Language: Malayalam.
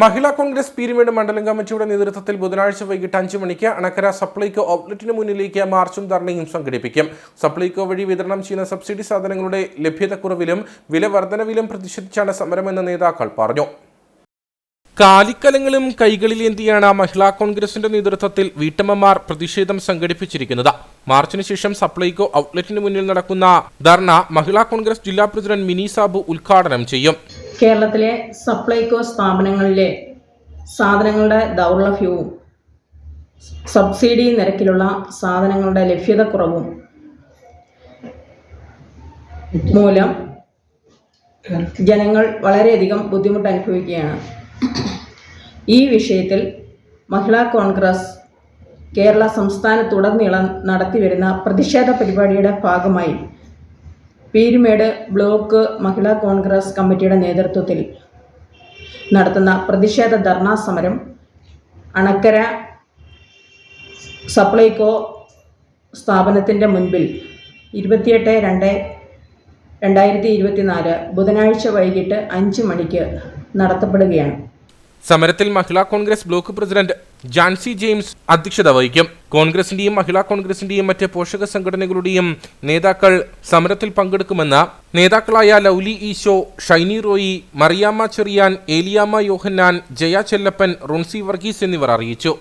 മഹിളാ കോൺഗ്രസ് പീരുമേട് മണ്ഡലം കമ്മിറ്റിയുടെ നേതൃത്വത്തിൽ ബുധനാഴ്ച വൈകിട്ട് അഞ്ച് മണിക്ക് അണക്കര സപ്ലൈകോ ഔട്ട്ലെറ്റിന് മുന്നിലേക്ക് മാർച്ചും ധർണയും സംഘടിപ്പിക്കും. സപ്ലൈകോ വഴി വിതരണം ചെയ്യുന്ന സബ്സിഡി സാധനങ്ങളുടെ ലഭ്യതക്കുറവിലും വില വർധനവിലും പ്രതിഷേധിച്ചാണ് സമരമെന്ന് നേതാക്കൾ പറഞ്ഞു. കാലിക്കലങ്ങളും കൈകളിലേന്തിയാണ് മഹിളാ കോൺഗ്രസിന്റെ നേതൃത്വത്തിൽ വീട്ടമ്മമാർ പ്രതിഷേധം സംഘടിപ്പിച്ചിരിക്കുന്നത്? മാർച്ചിന് ശേഷം സപ്ലൈകോ ഔട്ട്ലെറ്റിന് മുന്നിൽ നടക്കുന്ന ധർണ മഹിളാ കോൺഗ്രസ് ജില്ലാ പ്രസിഡന്റ് മിനി സാബു ഉദ്ഘാടനം ചെയ്യും. കേരളത്തിലെ സപ്ലൈകോ സ്ഥാപനങ്ങളിലെ സാധനങ്ങളുടെ ദൗർലഭ്യവും സബ്സിഡി നിരക്കിലുള്ള സാധനങ്ങളുടെ ലഭ്യതക്കുറവും മൂലം ജനങ്ങൾ വളരെയധികം ബുദ്ധിമുട്ട് അനുഭവിക്കുകയാണ് ഈ വിഷയത്തിൽ മഹിളാ കോൺഗ്രസ് കേരള സംസ്ഥാനത്തുടനീളം നടത്തിവരുന്ന പ്രതിഷേധ പരിപാടിയുടെ ഭാഗമായി പീരുമേട് ബ്ലോക്ക് മഹിളാ കോൺഗ്രസ് കമ്മിറ്റിയുടെ നേതൃത്വത്തിൽ നടത്തുന്ന പ്രതിഷേധ ധർണാ സമരം. അണക്കര സപ്ലൈകോ സ്ഥാപനത്തിന്റെ മുൻപിൽ ഇരുപത്തിയെട്ട് രണ്ട് രണ്ടായിരത്തി ഇരുപത്തിനാല് ബുധനാഴ്ച വൈകിട്ട് അഞ്ച് മണിക്ക് നടത്തപ്പെടുകയാണ്. സമരത്തിൽ Mahila Congress block president Jancy James അധ്യക്ഷത വഹിക്കും. കോൺഗ്രസിന്റെയും മഹിളാ കോൺഗ്രസിന്റെയും മറ്റ് പോഷക സംഘടനകളുടെയും നേതാക്കൾ സമരത്തിൽ പങ്കെടുക്കുമെന്ന് നേതാക്കളായ ലൗലി ഈശോ ഷൈനി റോയി മറിയാമ്മ ചെറിയാൻ ഏലിയാമ്മ യോഹന്നാൻ ജയ ചെല്ലപ്പൻ റോൺസി വർഗീസ് എന്നിവർ അറിയിച്ചു.